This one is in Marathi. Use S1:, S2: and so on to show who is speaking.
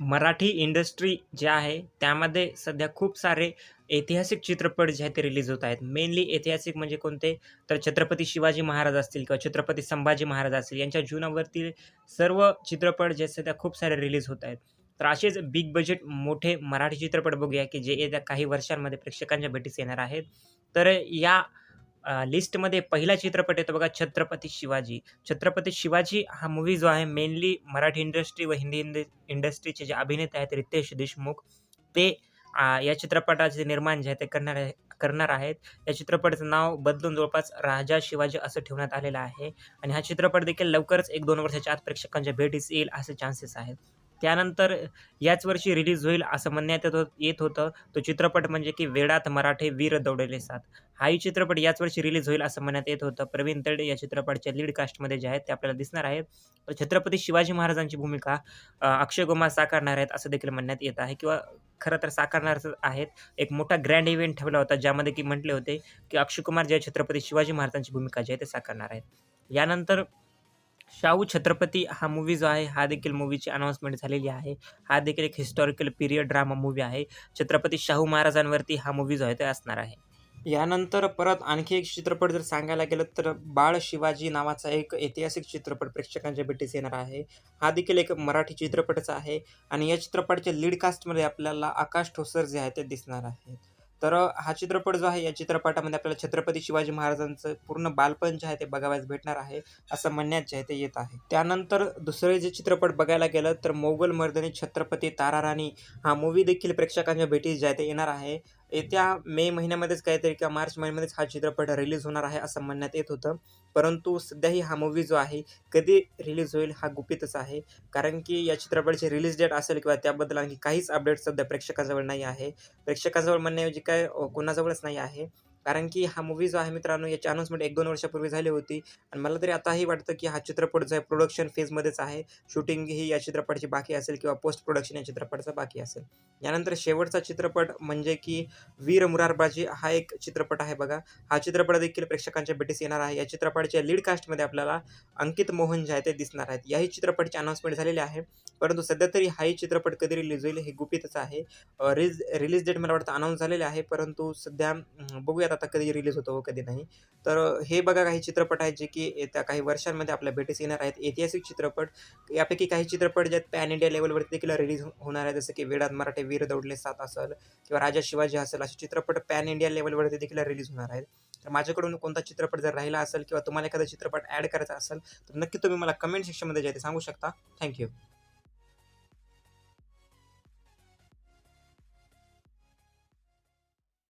S1: मराठी इंडस्ट्री जे आहे त्यामध्ये सध्या खूप सारे ऐतिहासिक चित्रपट जे आहेत ते रिलीज होत आहेत. मेनली ऐतिहासिक म्हणजे कोणते? तर छत्रपती शिवाजी महाराज असतील किंवा छत्रपती संभाजी महाराज असतील यांच्या जीवनावरती सर्व चित्रपट जे सध्या खूप सारे रिलीज होत आहेत. तर असेच बिग बजेट मोठे मराठी चित्रपट बघूया की जे येत्या काही वर्षांमध्ये प्रेक्षकांच्या भेटीस येणार आहेत. तर या लिस्टमध्ये पहिला चित्रपट येतो बघा छत्रपती शिवाजी. छत्रपती शिवाजी हा मूवी जो आहे मेनली मराठी इंडस्ट्री व हिंदी इंड इंडस्ट्रीचे जे अभिनेते आहेत रितेश देशमुख ते आ, या चित्रपटाचे निर्माण जे आहे ते करणार आहे करणार आहेत. या चित्रपटाचं नाव बदलून जवळपास राजा शिवाजी असं ठेवण्यात आलेलं आहे. आणि हा चित्रपट देखील लवकरच एक दोन वर्षाच्या आत प्रेक्षकांच्या भेटीस येईल असे चान्सेस आहेत. त्यानंतर याच वर्षी रिलीज होईल असं म्हणण्यात येत होत येत होतं. तो चित्रपट म्हणजे की वेडात मराठे वीर दौडले साथ हाही चित्रपट याच वर्षी रिलीज होईल असं म्हणण्यात येत होतं. प्रवीण तडे या चित्रपटाच्या लीड कास्टमध्ये जे आहेत ते आपल्याला दिसणार आहेत. तर छत्रपती शिवाजी महाराजांची भूमिका अक्षय कुमार साकारणार आहेत असं देखील म्हणण्यात येत आहे. किंवा खरं तर साकारणारच आहेत. एक मोठा ग्रँड इव्हेंट ठेवला होता ज्यामध्ये की म्हटले होते की अक्षय कुमार जे छत्रपती शिवाजी महाराजांची भूमिका जी आहे ते साकारणार आहेत. यानंतर शाहू छत्रपती हा मूवी जो आहे हा देखील मूवीची अनाऊन्समेंट झालेली आहे. हा देखील एक हिस्टॉरिकल पिरियड ड्रामा मूवी आहे. छत्रपती शाहू महाराजांवरती हा मूवी जो आहे ते असणार आहे. यानंतर परत आणखी एक चित्रपट जर सांगायला गेलं तर बाळ शिवाजी नावाचा एक ऐतिहासिक चित्रपट प्रेक्षकांच्या भेटीस येणार आहे. हा देखील एक मराठी चित्रपटच आहे आणि या चित्रपटाच्या लीड कास्टमध्ये आपल्याला आकाश ठोसर जे आहे ते दिसणार आहे तर हा चित्रपट जो आहे या चित्रपटामध्ये आपल्याला छत्रपती शिवाजी महाराजांचं पूर्ण बालपण जे आहे ते बघावयास भेटणार आहे असं म्हणण्यात जे आहे ते येत आहे. त्यानंतर दुसरे जे चित्रपट बघायला गेलं तर मोगल मर्दनी छत्रपती ताराराणी हा मूवी देखील प्रेक्षकांच्या भेटीस जे आहे ते येणार आहे. येत्या मे महिन्यामध्येच काहीतरी किंवा मार्च महिन्यामध्येच हा चित्रपट रिलीज होणार आहे असं म्हणण्यात येत होतं. परंतु सध्याही हा मूवी जो आहे कधी रिलीज होईल हा गुपितच आहे. कारण की या चित्रपटाची रिलीज डेट असेल किंवा त्याबद्दल आणखी काहीच अपडेट सध्या प्रेक्षकाजवळ नाही आहे. प्रेक्षकाजवळ म्हणण्याऐवजी काय कोणाजवळच नाही आहे. कारण की हा मूवी जो आहे मित्रांनो याची अनाऊन्समेंट एक दोन वर्षापूर्वी झाली होती. आणि मला तरी आताही वाटतं की हा चित्रपट जो आहे प्रोडक्शन फेजमध्येच आहे. शूटिंग ही या चित्रपटाची बाकी असेल किंवा पोस्ट प्रोडक्शन या चित्रपटाचा बाकी असेल. यानंतर शेवटचा चित्रपट म्हणजे की वीर मुरारबाजी हा एक चित्रपट आहे बघा. हा चित्रपट देखील प्रेक्षकांच्या भेटीस येणार आहे. या चित्रपटाच्या लीड कास्टमध्ये आपल्याला अंकित मोहन जे आहे ते दिसणार आहेत. याही चित्रपटची अनाऊन्समेंट झालेली आहे. परंतु सध्या तरी हाही चित्रपट कधी रिलीज होईल हे गुपितच आहे. रिलीज रिलीज डेट मला वाटतं अनाऊन्स झालेले आहे. परंतु सध्या बघूयात आता कधी रिलीज होतो कधी नाही. तर हे बघा काही चित्रपट आहेत जे की येत्या काही वर्षांमध्ये आपल्या भेटीस येणार आहेत. ऐतिहासिक चित्रपट यापैकी काही चित्रपट जे आहेत पॅन इंडिया लेवलवरती देखील रिलीज हो, होणार आहे जसं की वेडात मराठे वीर दौडले सात असेल किंवा राजा शिवाजी असेल असे चित्रपट पॅन इंडिया लेवलवरती देखील रिलीज होणार आहेत. तर माझ्याकडून कोणता चित्रपट जर राहिला असेल किंवा तुम्हाला एखादा चित्रपट ॲड करायचा असेल तर नक्की तुम्ही मला कमेंट सेक्शनमध्ये जे ते सांगू शकता. थँक्यू